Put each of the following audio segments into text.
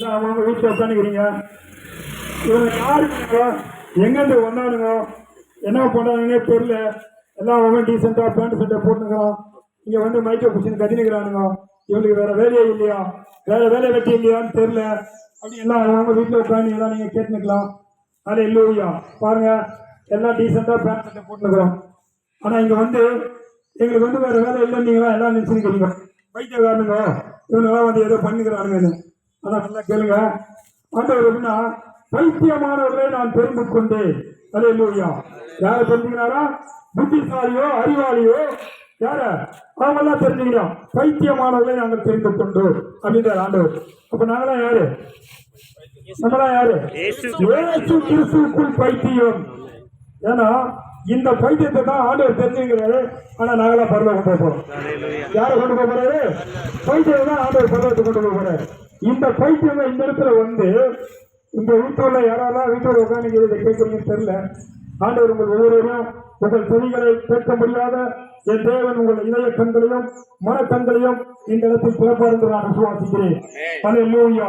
அவங்க வீட்டில் உட்காந்துக்கிறீங்க இவங்க யாருங்க எங்கேருந்து வந்தானுங்க? என்ன பண்ணுறாங்கன்னே தெரியல. எல்லாம் அவங்க டீசெண்டாக பேண்ட் சட்டை போட்டுக்கிறான் இங்கே வந்து மைக்கை பிடிச்சின்னு கத்தினுக்கிறானுங்க. இவனுக்கு வேற வேலையே இல்லையா? வேற வேலை வெட்டி இல்லையான்னு தெரியல. அப்படி எல்லாம் அவங்க வீட்டில் உட்காந்து எல்லாம் நீங்கள் கேட்டுக்கலாம் அது இல்லையா? பாருங்க. எல்லாம் டீசெண்டாக பேண்ட் சட்டை போட்டுக்கிறோம் ஆனால் இங்கே வந்து எங்களுக்கு வந்து வேற வேலை இல்லைன்னு நீங்களா எல்லாம் நினச்சிருக்கீங்க. பைத்தியக்காரனுங்க. இவனுங்களாம் வந்து ஏதோ பண்ணிக்கிறானுங்க அதான் நல்லா கேளுங்க. ஆண்டவர் எப்படின்னா பைத்தியமானவர்களை நான் தெரிந்து கொண்டேன். அதே இல்லையா யாரை தெரிஞ்சுக்கிறாரா புத்திசாலியோ அறிவாளியோ? யார? அவங்க எல்லாம் தெரிஞ்சுக்கிறோம் பைத்தியமானவர்களை நாங்கள் தெரிந்து கொண்டோம். அப்படின்றார் ஆண்டவர். அப்ப நாங்களாம் யாரு? நம்மளாம் யாரு? இயேசு கிறிஸ்துவுக்குள் பைத்தியம். ஏன்னா இந்த பைத்தியத்தை தான் ஆண்டவர் தெரிஞ்சுக்கிறாரு. ஆனா நாங்களாம் பரலோகம் போக போறோம். யாரை கொண்டு போறாரு? பைத்தியம் தான் ஆண்டவர் பரலோகத்துக்கு கொண்டு போறாரு. இந்த பைத்தியம் இந்த இடத்துல வந்து இந்த வீட்டுல யாராலாம் வீட்டோட உட்காந்து இதை கேட்குறீங்கன்னு தெரியல. ஆண்டவர் உங்கள் ஒவ்வொருவரும் உங்கள் துணிகளை கேட்க முடியாத என் தேவன் உங்கள் இதய கண்களையும் மனக்கண்களையும் இந்த இடத்தில் பிறப்பார் என்று நான் விசுவாசிக்கிறேன். அல்லேலூயா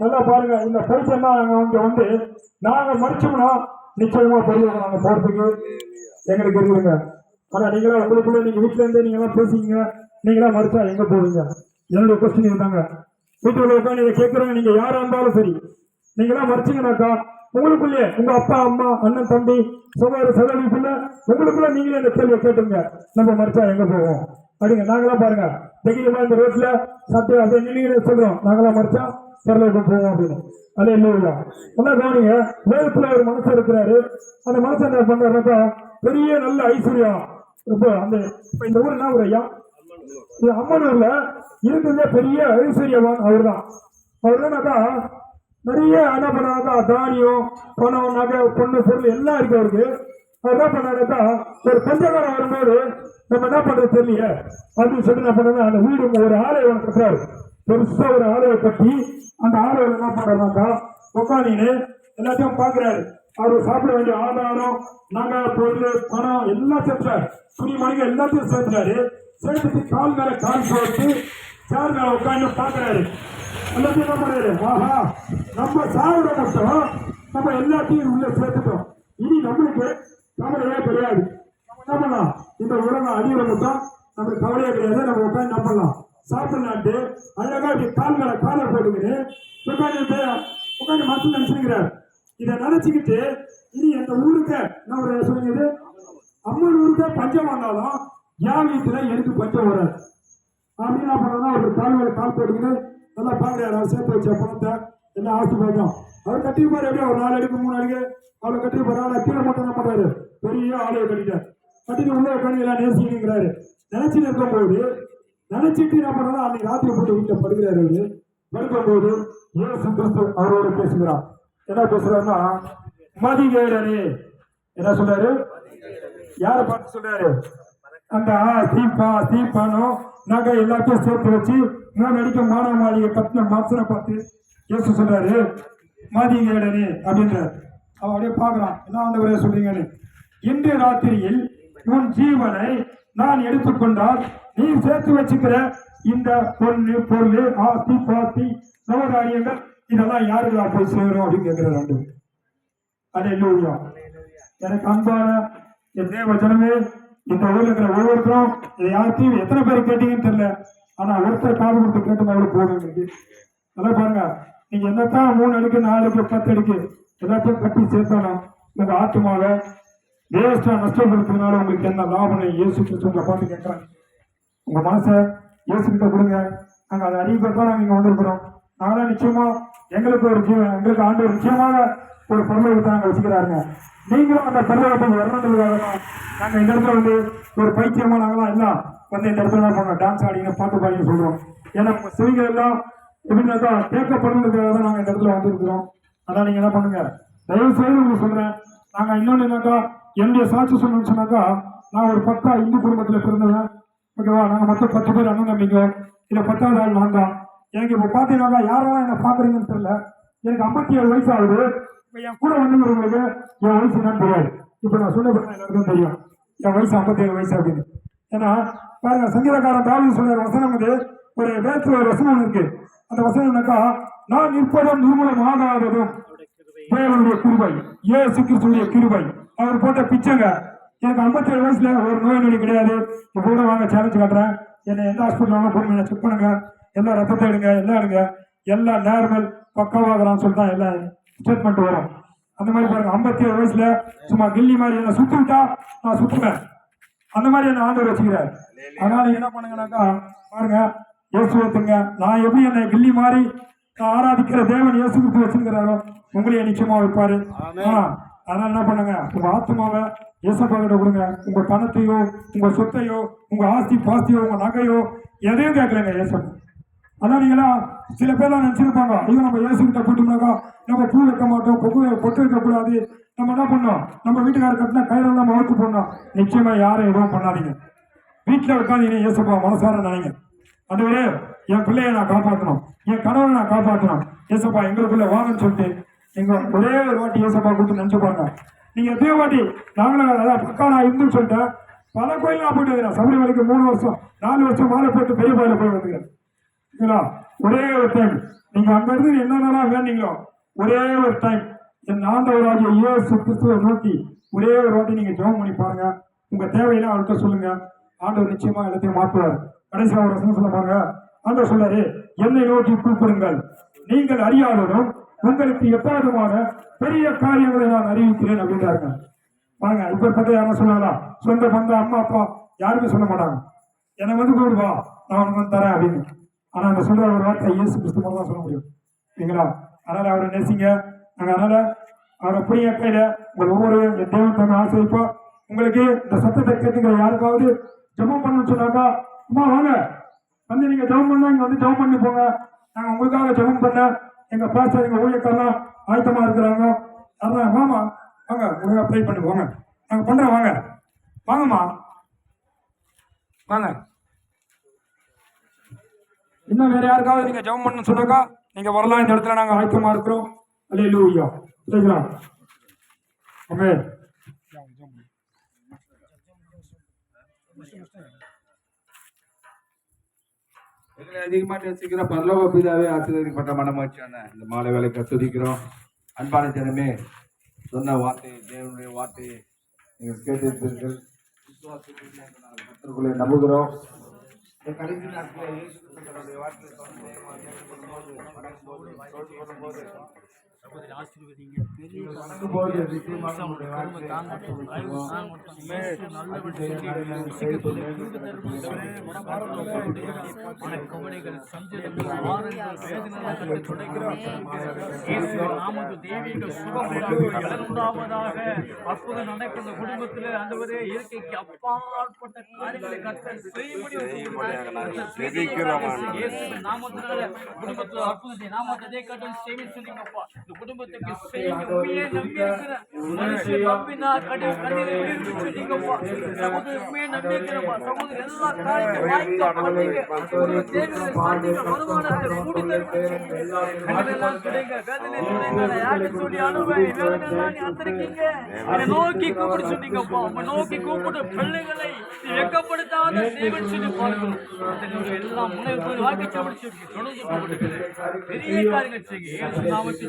நல்லா பாருங்க இந்த பைத்தியம் தான் நாங்க வந்து நாங்க மறிச்சோம்னா நிச்சயமா பெரியவங்க நாங்க போறதுக்கு எங்களுக்கு இருக்குதுங்க. ஆனா நீங்களா உங்களுக்குள்ள நீங்க வீட்டுல இருந்தே நீங்க எல்லாம் பேசிக்கீங்க. நீங்களா மறுத்தா எங்க போவீங்க? என்னுடைய கொஸ்டின் இருந்தாங்க வீட்டுக்குள்ள உட்காந்து இதை கேட்கறவங்க நீங்க யாரா இருந்தாலும் சரி நீங்களா மறைச்சிங்கனாக்கா உங்களுக்குள்ளே உங்க அப்பா அம்மா அண்ணன் தம்பி சகோதர சகோதரிக்குள்ள உங்களுக்குள்ள நீங்களே இந்த கேள்வியை கேட்டுங்க நம்ம மறைச்சா எங்க போவோம்? அப்படிங்க நாங்களாம் பாருங்க. தைரியமா இந்த ரோட்ல சட்டை அதை நீங்களே சொல்றோம். நாங்களாம் மறைச்சா பரலோகம் போவோம் அப்படின்னு. அதே இல்லையா நல்லா கவனிங்க. வேதத்துல ஒரு மனசு இருக்கிறாரு. அந்த மனுஷன் என்ன பண்றாருனாக்கா பெரிய நல்ல ஐஸ்வர்யம் இப்போ அந்த இந்த ஊர் என்ன ஒரு ஐயா? இது அம்மனூர்ல இருக்கிறதுல பெரிய ஐஸ்வர்யவான் அவர் தான் அவர் தானாக்கா நிறைய என்ன பண்ணாக்கா தானியம் பணம் நகை பொண்ணு பொருள் எல்லாம் இருக்கு அவருக்கு. அவர் என்ன பண்ணாருக்கா ஒரு பஞ்சகாரம் வரும்போது நம்ம என்ன பண்றது தெரியல. அப்படின்னு சொல்லி என்ன பண்ணது அந்த வீடு ஒரு ஆலயம் கட்டுறாரு. பெருசா ஒரு ஆலயம் கட்டி அந்த ஆலயம் என்ன பண்றாங்க உட்காந்து எல்லாத்தையும் பாக்குறாரு அவர் சாப்பிட வேண்டிய ஆதாரம் நகை பொருள் பணம் எல்லாம் சேர்த்தார் துணி மணிக்கு எல்லாத்தையும் சேர்த்தாரு சேர்த்துட்டு கால் மேல கால் போட்டு சேர் மேல உட்காந்து பாக்குறாரு எல்லாத்தையும் என்ன பண்றாரு? ஆஹா நம்ம சாப்பிட மட்டும் நம்ம எல்லாத்தையும் உள்ள சேர்த்துட்டோம். இனி நம்மளுக்கு கவலையே கிடையாது. நம்ம என்ன பண்ணலாம்? இந்த உலகம் அடியில மட்டும் நம்மளுக்கு கவலையே கிடையாது. நம்ம உட்காந்து நம்பலாம் பண்ணலாம்? சாப்பிடலான்ட்டு அழகா இப்படி கால் மேல காலை போட்டுக்கிட்டு உட்காந்து உட்காந்து மனசு நினைச்சுக்கிறார் இதை நினைச்சுக்கிட்டு இனி எந்த ஊருக்கு என்ன ஒரு அம்மன் ஊருக்கு பஞ்சம் வந்தாலும் என் வீட்டுல எனக்கு பஞ்சம் வராது. அப்படின்னு என்ன பண்ணா ஒரு கால் கால் போட்டுக்கிட்டு நல்லா பாக்குறாரு சேர்த்து வச்ச பணத்தை எல்லாம் ஆசை பார்த்தோம் அவர் கட்டிருப்பாரு எப்படியும் ஒரு நாலு அடிக்கு மூணு அடிக்கு. அவரை கட்டிருப்பாரு ஆனா கீழே மட்டும் தான் பண்றாரு? பெரிய ஆலயம் கட்டிட்டார். கட்டிட்டு உள்ள உட்காந்து எல்லாம் நேசிக்கிறாரு. நினைச்சுட்டு இருக்கும்போது நினைச்சிட்டு என்ன பண்றாரு? அன்னைக்கு ராத்திரி போட்டு வீட்டுல படுகிறாரு அவரு. படுக்கும்போது இயேசு கிறிஸ்து அவரோட பேசுகிறார். என்ன பேசுறாருன்னா மதிகேடனே. என்ன சொல்றாரு யாரை பார்த்து சொல்றாரு அந்த தீபா தீபானோ நகை எல்லாத்தையும் சேர்த்து வச்சு மூணு அடிக்க மானா மாளிகை கட்டின மனுஷனை பார்த்து ஏசு சொல்றாரு மதிகேடனே அப்படின்றார். அவன் அப்படியே பார்க்கறான் என்ன ஆண்டவரே சொல்றீங்கன்னு. இன்று ராத்திரியில் உன் ஜீவனை நான் எடுத்துக்கொண்டால் நீ சேர்த்து வச்சுக்கிற இந்த பொண்ணு பொருள் ஆஸ்தி பாஸ்தி நவகாரியங்கள் இதெல்லாம் யாருக்கா போய் சேரும் அப்படின்னு கேட்கிறார் அதே அல்லேலூயா எனக்கு அன்பான என் தேவ ஜனமே இந்த ஊர்ல இருக்கிற ஒவ்வொருத்தரும் இதை யார்த்தையும் எத்தனை பேர் கேட்டீங்கன்னு தெரியல. ஆனா ஒருத்தர் காது கொடுத்து கேட்டவங்க போதும் இன்னைக்கு. நல்லா பாருங்க. நீங்க என்னத்தான் மூணு அடிக்கு நாலு அடிக்கு பத்து அடிக்கு எல்லாத்தையும் கட்டி சேர்த்தாலும் உங்க ஆத்மாவை வேஸ்ட்டாக நஷ்டப்படுத்துறதுனால உங்களுக்கு என்ன லாபம்? இயேசு கிறிஸ்து பார்த்து கேட்கறாங்க உங்க மனசை இயேசு கிட்ட கொடுங்க. நாங்க அதை அறிவிக்கிறதா நாங்க இங்க வந்திருக்கிறோம். நாங்களாம் நிச்சயமா எங்களுக்கு ஒரு எங்களுக்கு ஆண்டு நிச்சயமாக ஒரு பரலோகத்தை நாங்க வச்சுக்கிறாருங்க. நீங்களும் அந்த பரலோகத்துக்கு வரணுன்றதுக்காக நாங்கள் இந்த இடத்துல வந்து ஒரு பைத்தியமா நாங்களாம் எல்லாம் வந்து இந்த இடத்துல தான் பண்ணுவோம் டான்ஸ் ஆடிங்க பாட்டு பாடிங்க சொல்றோம். ஏன்னா உங்க எல்லாம் எப்படின்னாக்கா கேட்கப்படுறதுக்காக தான் நாங்கள் இந்த இடத்துல வந்துருக்கிறோம். அதான் நீங்க என்ன பண்ணுங்க? தயவு செய்து உங்களுக்கு சொல்றேன். நாங்க இன்னொன்று என்னக்கா என்னுடைய சாட்சி சொல்லணும்னு சொன்னாக்கா நான் ஒரு பக்கா இந்து குடும்பத்துல பிறந்தவன். ஓகேவா? நாங்க மொத்தம் பத்து பேர் அண்ணன் தம்பிங்க. இல்ல பத்தாவது ஆள் நான் தான். எனக்கு இப்ப பாத்தீங்கன்னா யாரெல்லாம் என்ன பாக்குறீங்கன்னு தெரியல. எனக்கு ஐம்பத்தி ஏழு வயசு ஆகுது. இப்ப என் கூட வந்துங்கிறவங்களுக்கு என் வயசு என்னன்னு தெரியாது. இப்ப நான் சொன்ன எல்லாருக்கும் தெரியும். என் வயசு ஐம்பத்தி ஏழு வயசு அப்படின்னு. ஏன்னா பாருங்க சங்கீதக்காரன் தாவி சொல்ற வசனம் வந்து ஒரு வேற்று ஒரு வசனம் இருக்கு. அந்த வசனம் என்னக்கா? நான் நிற்பதும் நிர்மூலம் ஆகாததும் தேவனுடைய கிருபை இயேசு கிறிஸ்துடைய கிருபை. அவர் போட்ட பிச்சைங்க. எனக்கு 57 வயசுல ஒரு நோய் நொடி கிடையாது. இப்போ கூட வாங்க சேலஞ்சு காட்டுறேன். என்னை எந்த ஹாஸ்பிட்டல் போடுங்க செக் பண்ணுங்க. எல்லாம் ரத்தத்தை எடுங்க எல்லாம் எடுங்க. எல்லாம் நார்மல் பக்காவாகிறான்னு சொல்லிட்டு தான் எல்லாம் ஸ்டேட்மெண்ட் வரும். அந்த மாதிரி பாருங்க 57 வயசுல சும்மா கில்லி மாதிரி என்ன சுத்தி விட்டா நான் சுத்துவேன். அந்த மாதிரி என்ன ஆண்டவர் வச்சுக்கிறார். அதனால என்ன பண்ணுங்கனாக்கா பாருங்க இயேசு ஒத்துங்க நான் எப்படி என்னை கில்லி மாதிரி நான் ஆராதிக்கிற தேவன் இயேசு கிறிஸ்து வச்சிருக்கிறாரோ உங்களையும் நிச்சயமா வைப்பாரு. அதனால என்ன பண்ணுங்க உங்க ஆத்மாவை இயேசப்பா கிட்ட கொடுங்க. உங்க பணத்தையோ உங்க சொத்தையோ உங்க ஆஸ்தி பாஸ்தியோ உங்க நகையோ எதையும் கேட்கலங்க இயேசப்பா அதான் நீங்களா சில பேர்லாம் நினைச்சிருப்பாங்க ஐயோ நம்ம இயேசு கிட்ட போயிட்டோம்னாக்கா நம்ம பூ வைக்க மாட்டோம் கொக்கு பொட்டு வைக்க கூடாது. நம்ம என்ன பண்ணோம்? நம்ம வீட்டுக்காரர் கட்டினா நம்ம மவுத்து போடணும். நிச்சயமா யாரும் எதுவும் பண்ணாதீங்க. வீட்டில் உட்காந்து இயேசுப்பா மனசார நினைங்க. அதுவரே என் பிள்ளைய நான் காப்பாற்றணும் என் கணவனை நான் காப்பாற்றணும் ஏசப்பா எங்களுக்குள்ள வாங்கன்னு சொல்லிட்டு எங்க ஒரே ஒரு வாட்டி ஏசப்பா கொடுத்து நினைச்சு நீங்கள் நீங்க எத்தனையோ வாட்டி நாங்களும் அதான் பக்கா நான் இருந்துன்னு சொல்லிட்டேன். பல கோயில் நான் போயிட்டு வந்துக்கிறேன் சபரிமலைக்கு மூணு வருஷம் நாலு வருஷம் மாலை போட்டு பெரிய கோயில போய் வந்துக்கிறேன். ஒரே ஒரு டைம் நீங்க அங்க இருந்து என்னென்னலாம் வேண்டீங்களோ ஒரே ஒரு டைம் என் ஆண்டவராகிய இயேசு கிறிஸ்துவை நோக்கி ஒரே ஒரு வாட்டி நீங்க ஜெபம் பண்ணி பாருங்க. உங்க தேவையெல்லாம் அவர்கிட்ட சொல்லுங்க. ஆண்டவர் நிச்சயமா எல்லாத்தையும் மாற்றுவார். கடைசியா ஒரு வசனம் சொல்ல பாருங்க. ஆண்டவர் சொல்லாரு என்னை நோக்கி கூப்பிடுங்கள். நீங்கள் அறியாததும் உங்களுக்கு எப்போதுமான பெரிய காரியங்களை நான் அறிவிக்கிறேன் அப்படின்றாங்க பாருங்க இப்ப யாரும் சொல்லலாம் சொந்த பந்த அம்மா அப்பா யாருமே சொல்ல மாட்டாங்க. என்னை வந்து கூடுவா நான் உனக்கு வந்து தரேன் அப்படின்னு. ஆனால் அந்த சொல்கிற ஒரு வார்த்தை இயேசு கிறிஸ்து மூலம் தான் சொல்ல முடியும். சரிங்களா அதனால் அவரை நேசிங்க. நாங்கள் அதனால் அவரை புரிய கையில் உங்கள் ஒவ்வொரு என் தேவன் உங்களுக்கு இந்த சத்தத்தை கேட்டுக்கிற யாருக்காவது ஜெபம் பண்ணணும்னு சொன்னாக்கா அம்மா வாங்க. வந்து நீங்கள் ஜெபம் பண்ணால் இங்கே வந்து ஜெபம் பண்ணி போங்க. நாங்கள் உங்களுக்காக ஜெபம் பண்ண எங்கள் பாஸ்டர் எங்கள் ஊழியக்காரலாம் ஆயத்தமாக இருக்கிறாங்க. அதான் மாமா வாங்க ஒழுங்காக ப்ரே பண்ணி போங்க. நாங்கள் பண்ணுறோம் வாங்க. வாங்கம்மா. வாங்க. இன்னும் வேற யாருக்காவது நீங்க ஜெபம் பண்ணணும்னு சொன்னாக்கா நீங்க வரலாம். இந்த இடத்துல நாங்க ஆயத்தமா இருக்கிறோம். அல்லே லூயா சரிங்களா ஆமென் எங்களை அதிகமாக நேசிக்கிற பரலோக பிதாவே ஆசீர்வதிக்கப்பட்ட மனமாட்சியான இந்த மாலை வேலைக்கு துதிக்கிறோம். அன்பான ஜனமே சொன்ன வார்த்தை தேவனுடைய வார்த்தையை நீங்கள் கேட்டிருப்பீர்கள். விசுவாசிப்பீர்கள் நம்புகிறோம். கடைசி நாட்களில் இயேசு கிறிஸ்து தன்னுடைய வார்த்தையை தொடர்ந்து ஏற்றுக்கொள்ளும்போது, நிச்சயமாக உங்களுடைய வாழ்க்கை கவலைகள் சஞ்சலங்கள் துடைக்கிறோம். இயேசுவின் நாமத்தில் தெய்வீக சுகம் இரண்டாவதாக அற்புதம் நடக்கிற இந்த குடும்பத்தில் ஆண்டவரே இயற்கைக்கு அப்பாற்பட்ட காரியங்களை செய்யும்படி இயேசுவின் நாமத்தினால குடும்பத்தில் அற்புதத்தை நாமத்தை கட்டம் செய்ய குடும்பத்துக்கு செய்யுங்க உண்மையே நம்பி இருக்கிற மனுஷன் நம்பினா கடி சொன்னீங்கப்பா சகோதரர் உண்மையை நம்பி இருக்கிறப்பா சகோதரர் எல்லா காரியத்தையும் வாய்க்க ஒரு தேவையை சாதிக்க வருமானத்தை கூடி தருவீங்க கிடைங்க வேதனை துணைங்க யாருக்கு சொல்லி அனுபவி வேதனை நீ அத்தரிக்கீங்க என்னை நோக்கி கூப்பிடு சொன்னீங்கப்பா. உங்க நோக்கி கூப்பிடு. பிள்ளைகளை வெக்கப்படுத்தாத சொல்லி பார்க்கணும் வாக்கி போகிறது பெரிய காரியங்கள் செய்யுங்க நாமத்தை